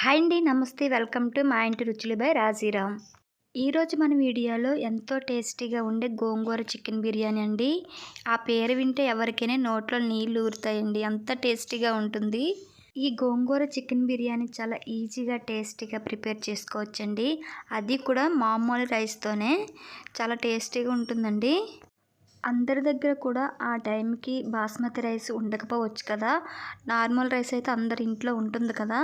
Hi అండి నమస్తే. Welcome to మా ఇంటి రుచులు బై రాజీరామ్. ఈరోజు మన వీడియోలో ఎంతో టేస్టీగా ఉండే గోంగూర చికెన్ బిర్యానీ అండి. ఆ పేరు వింటే ఎవరికైనా నోట్లో నీళ్ళు ఊరుతాయండి. అంత టేస్టీగా ఉంటుంది. ఈ గోంగూర చికెన్ బిర్యానీ చాలా ఈజీగా టేస్టీగా ప్రిపేర్ చేసుకోవచ్చండి. అది కూడా మామూలు రైస్తోనే చాలా టేస్టీగా ఉంటుందండి. అందరి దగ్గర కూడా ఆ టైంకి బాస్మతి రైస్ ఉండకపోవచ్చు కదా. నార్మల్ రైస్ అయితే అందరి ఇంట్లో ఉంటుంది కదా.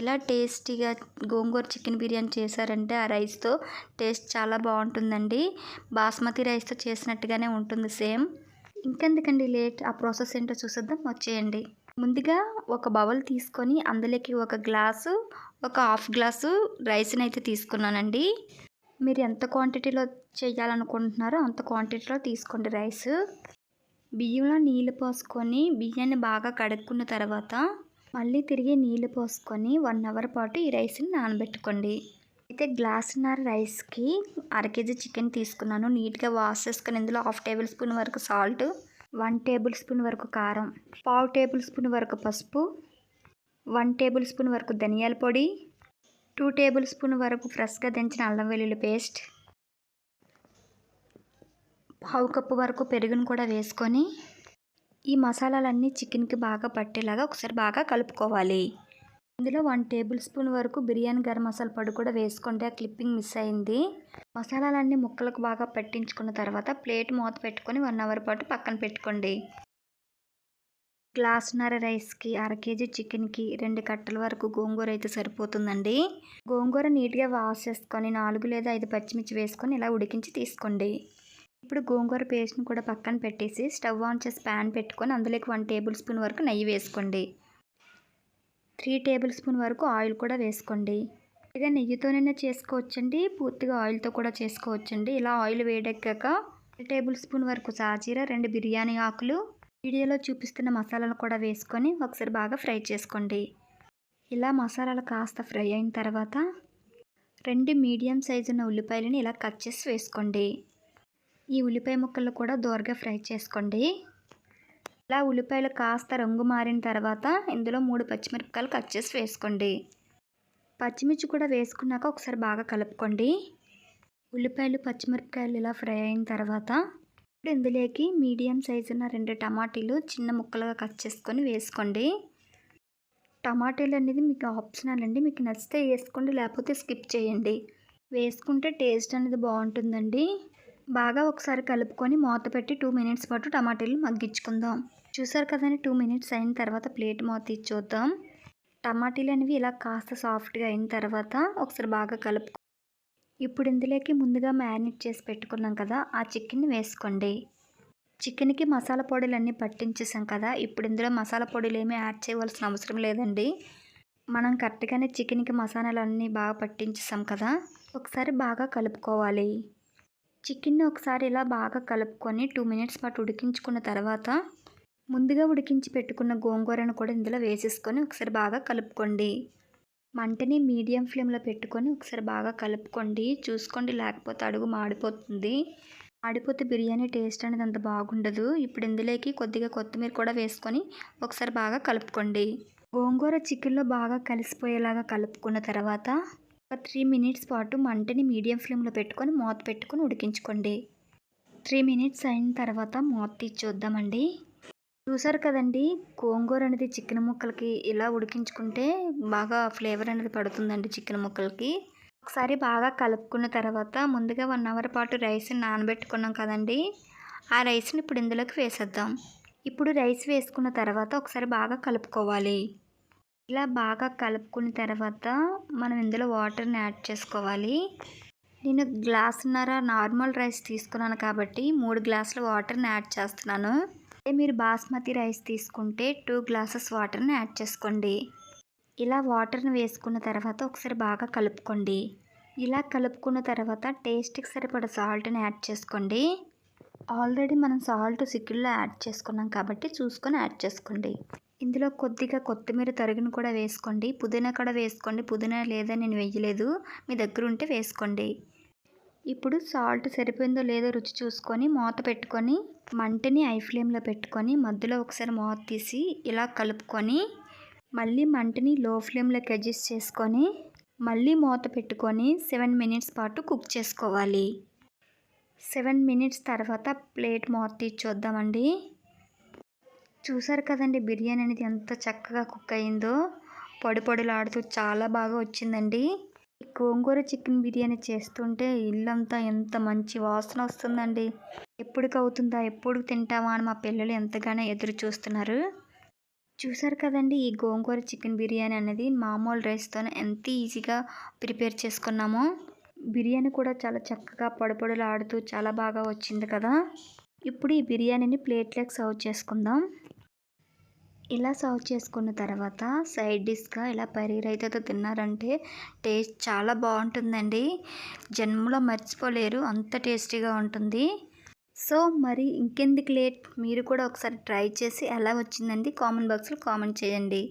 ఇలా టేస్టీగా గోంగూర చికెన్ బిర్యానీ చేశారంటే ఆ రైస్తో టేస్ట్ చాలా బాగుంటుందండి. బాస్మతి రైస్తో చేసినట్టుగానే ఉంటుంది సేమ్. ఇంకెందుకండి లేట్? ఆ ప్రాసెస్ ఏంటో చూసేద్దాం వచ్చేయండి. ముందుగా ఒక బౌల్ తీసుకొని అందులోకి ఒక గ్లాసు ఒక హాఫ్ గ్లాసు రైస్ని అయితే తీసుకున్నానండి. మీరు ఎంత క్వాంటిటీలో చేయాలనుకుంటున్నారో అంత క్వాంటిటీలో తీసుకోండి రైస్ బియ్యంలో నీళ్ళు పోసుకొని బియ్యాన్ని బాగా కడుక్కున్న తర్వాత మళ్ళీ తిరిగి నీళ్ళు పోసుకొని వన్ అవర్ పాటు ఈ రైస్ని నానబెట్టుకోండి. అయితే గ్లాసున్నర రైస్కి అర కేజీ చికెన్ తీసుకున్నాను. నీట్గా వాష్ చేసుకుని ఇందులో హాఫ్ టేబుల్ స్పూన్ వరకు సాల్ట్ వన్ టేబుల్ స్పూన్ వరకు కారం పావు టేబుల్ స్పూన్ వరకు పసుపు వన్ టేబుల్ స్పూన్ వరకు ధనియాల పొడి టూ టేబుల్ స్పూన్ వరకు ఫ్రెష్గా దించిన అల్లం వెల్లుల్లి పేస్ట్. పావు కప్పు వరకు పెరుగును కూడా వేసుకొని ఈ మసాలాలన్నీ చికెన్కి బాగా పట్టేలాగా ఒకసారి బాగా కలుపుకోవాలి. ఇందులో వన్ టేబుల్ స్పూన్ వరకు బిర్యానీ గరం మసాలా పొడి కూడా వేసుకుంటే ఆ క్లిప్పింగ్ మిస్ అయింది. మసాలాలన్నీ ముక్కలకు బాగా పట్టించుకున్న తర్వాత ప్లేట్ మూత పెట్టుకొని వన్ అవర్ పాటు పక్కన పెట్టుకోండి. గ్లాసున్నర రైస్కి అర కేజీ చికెన్కి రెండు కట్టల వరకు గోంగూర అయితే సరిపోతుందండి. గోంగూర నీట్గా వాష్ చేసుకొని నాలుగు లేదా ఐదు పచ్చిమిర్చి వేసుకొని ఇలా ఉడికించి తీసుకోండి. ఇప్పుడు గోంగూర పేస్ట్ని కూడా పక్కన పెట్టేసి స్టవ్ ఆన్ చేసి ప్యాన్ పెట్టుకొని అందులోకి వన్ టేబుల్ స్పూన్ వరకు నెయ్యి వేసుకోండి. త్రీ టేబుల్ స్పూన్ వరకు ఆయిల్ కూడా వేసుకోండి. ఇక నెయ్యితోనైనా చేసుకోవచ్చండి పూర్తిగా ఆయిల్తో కూడా చేసుకోవచ్చండి. ఇలా ఆయిల్ వేడెక్కాక టేబుల్ స్పూన్ వరకు సాజీరా రెండు బిర్యానీ ఆకులు వీడియోలో చూపిస్తున్న మసాలాలు కూడా వేసుకొని ఒకసారి బాగా ఫ్రై చేసుకోండి. ఇలా మసాలాలు కాస్త ఫ్రై అయిన తర్వాత రెండు మీడియం సైజు ఉన్న ఉల్లిపాయలని ఇలా కట్ చేసి వేసుకోండి. ఈ ఉల్లిపాయ ముక్కలు కూడా దోరగా ఫ్రై చేసుకోండి. ఇలా ఉల్లిపాయలు కాస్త రంగు మారిన తర్వాత ఇందులో మూడు పచ్చిమిరపకాయలు కట్ చేసి వేసుకోండి. పచ్చిమిర్చి కూడా వేసుకున్నాక ఒకసారి బాగా కలుపుకోండి. ఉల్లిపాయలు పచ్చిమిరపకాయలు ఇలా ఫ్రై అయిన తర్వాత ఇప్పుడు ఇందులోకి మీడియం సైజు ఉన్న రెండు టమాటీలు చిన్న ముక్కలుగా కట్ చేసుకొని వేసుకోండి. టమాటాలు అనేది మీకు ఆప్షనల్ అండి. మీకు నచ్చితే వేసుకోండి లేకపోతే స్కిప్ చేయండి. వేసుకుంటే టేస్ట్ అనేది బాగుంటుందండి. బాగా ఒకసారి కలుపుకొని మూత పెట్టి టూ మినిట్స్ పాటు టమాటాలు మగ్గించుకుందాం. చూసారు కదండి టూ మినిట్స్ అయిన తర్వాత ప్లేట్ మూత ఇచ్చి చూద్దాం టమాటీలు అనేవి ఇలా కాస్త సాఫ్ట్గా అయిన తర్వాత ఒకసారి బాగా కలుపు ఇప్పుడు ఇందులోకి ముందుగా మ్యారినేట్ చేసి పెట్టుకున్నాం కదా ఆ చికెన్ని వేసుకోండి. చికెన్కి మసాలా పొడులు అన్నీ పట్టించేసాం కదా ఇప్పుడు ఇందులో మసాలా పొడులు ఏమీ యాడ్ చేయవలసిన అవసరం లేదండి. మనం కరెక్ట్గానే చికెన్కి మసాలాలు అన్నీ బాగా పట్టించేసాం కదా ఒకసారి బాగా కలుపుకోవాలి. చికెన్ని ఒకసారి ఇలా బాగా కలుపుకొని టూ మినిట్స్ పాటు ఉడికించుకున్న తర్వాత ముందుగా ఉడికించి పెట్టుకున్న గోంగూరను కూడా ఇందులో వేసేసుకొని ఒకసారి బాగా కలుపుకోండి. మంటని మీడియం ఫ్లేమ్లో పెట్టుకొని ఒకసారి బాగా కలుపుకోండి. చూసుకోండి లేకపోతే అడుగు మాడిపోతుంది. మాడిపోతే బిర్యానీ టేస్ట్ అనేది అంత బాగుండదు. ఇప్పుడు ఇందులోకి కొద్దిగా కొత్తిమీర కూడా వేసుకొని ఒకసారి బాగా కలుపుకోండి. గోంగూర చికెన్లో బాగా కలిసిపోయేలాగా కలుపుకున్న తర్వాత ఒక త్రీ మినిట్స్ పాటు మంటని మీడియం ఫ్లేమ్లో పెట్టుకొని మూత పెట్టుకొని ఉడికించుకోండి. త్రీ మినిట్స్ అయిన తర్వాత మూత తీసి చూద్దామండి. చూసారు కదండి? గోంగూర అనేది చికెన్ ముక్కలకి ఇలా ఉడికించుకుంటే బాగా ఫ్లేవర్ అనేది పడుతుందండి చికెన్ ముక్కలకి. ఒకసారి బాగా కలుపుకున్న తర్వాత ముందుగా వన్ అవర్ పాటు రైస్ని నానబెట్టుకున్నాం కదండి. ఆ రైస్ని ఇప్పుడు ఇందులోకి వేసేద్దాం. ఇప్పుడు రైస్ వేసుకున్న తర్వాత ఒకసారి బాగా కలుపుకోవాలి. ఇలా బాగా కలుపుకున్న తర్వాత మనం ఇందులో వాటర్ని యాడ్ చేసుకోవాలి. నేను గ్లాసున్నర నార్మల్ రైస్ తీసుకున్నాను కాబట్టి మూడు గ్లాసుల వాటర్ని యాడ్ చేస్తున్నాను. మీరు బాస్మతి రైస్ తీసుకుంటే టూ గ్లాసెస్ వాటర్ని యాడ్ చేసుకోండి. ఇలా వాటర్ని వేసుకున్న తర్వాత ఒకసారి బాగా కలుపుకోండి. ఇలా కలుపుకున్న తర్వాత టేస్ట్కి సరిపడ సాల్ట్ని యాడ్ చేసుకోండి. ఆల్రెడీ మనం సాల్ట్ సిక్కుల్లో యాడ్ చేసుకున్నాం కాబట్టి చూసుకొని యాడ్ చేసుకోండి. ఇందులో కొద్దిగా కొత్తిమీర తరుగును కూడా వేసుకోండి. పుదీనా కూడా వేసుకోండి. పుదీనా లేదా నేను వేయలేదు. మీ దగ్గర ఉంటే వేసుకోండి. ఇప్పుడు సాల్ట్ సరిపోయిందో లేదో రుచి చూసుకొని మూత పెట్టుకొని మంటని ఐ ఫ్లేమ్లో పెట్టుకొని మధ్యలో ఒకసారి మూత తీసి ఇలా కలుపుకొని మళ్ళీ మంటని లో ఫ్లేమ్లోకి అడ్జస్ట్ చేసుకొని మళ్ళీ మూత పెట్టుకొని సెవెన్ మినిట్స్ పాటు కుక్ చేసుకోవాలి. సెవెన్ మినిట్స్ తర్వాత ప్లేట్ మూత తీసి చూద్దామండి. చూసారు కదండి బిర్యానీ అనేది ఎంత చక్కగా కుక్ అయిందో? పొడి పొడిలాడుతూ చాలా బాగా వచ్చిందండి. గోంగూర చికెన్ బిర్యానీ చేస్తుంటే ఇల్లంతా ఎంత మంచి వాసన వస్తుందండి. ఎప్పటికి అవుతుందా ఎప్పుడు తింటామా అని మా పిల్లలు ఎంతగానో ఎదురు చూస్తున్నారు. చూసారు కదండి ఈ గోంగూర చికెన్ బిర్యానీ అనేది మామూలు రైస్తోనే ఎంత ఈజీగా ప్రిపేర్ చేసుకున్నామో. బిర్యానీ కూడా చాలా చక్కగా పొడపొడలాడుతూ చాలా బాగా వచ్చింది కదా. ఇప్పుడు ఈ బిర్యానీని ప్లేట్లోకి సర్వ్ చేసుకుందాం. ఇలా సర్వ్ చేసుకున్న తర్వాత సైడ్ డిష్గా ఇలా పరీ రైతాతో తిన్నారంటే టేస్ట్ చాలా బాగుంటుందండి. జన్మలో మర్చిపోలేరు. అంత టేస్టీగా ఉంటుంది. సో మరి ఇంకెందుకు లేట్? మీరు కూడా ఒకసారి ట్రై చేసి ఎలా వచ్చిందండి? కామెంట్ బాక్స్లో కామెంట్ చేయండి.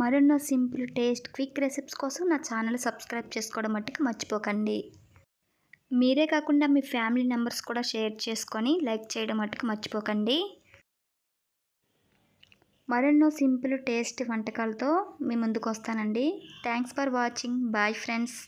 మరెన్నో సింపుల్ టేస్ట్ క్విక్ రెసిపీస్ కోసం నా ఛానల్ సబ్స్క్రైబ్ చేసుకోవడం మట్టుకు మర్చిపోకండి. మీరే కాకుండా మీ ఫ్యామిలీ మెంబర్స్ కూడా షేర్ చేసుకొని లైక్ చేయడం మట్టుకు మర్చిపోకండి. మరెన్నో సింపుల్ టేస్ట్ వంటకాలతో మీ ముందుకు వస్తానండి thanks for watching bye friends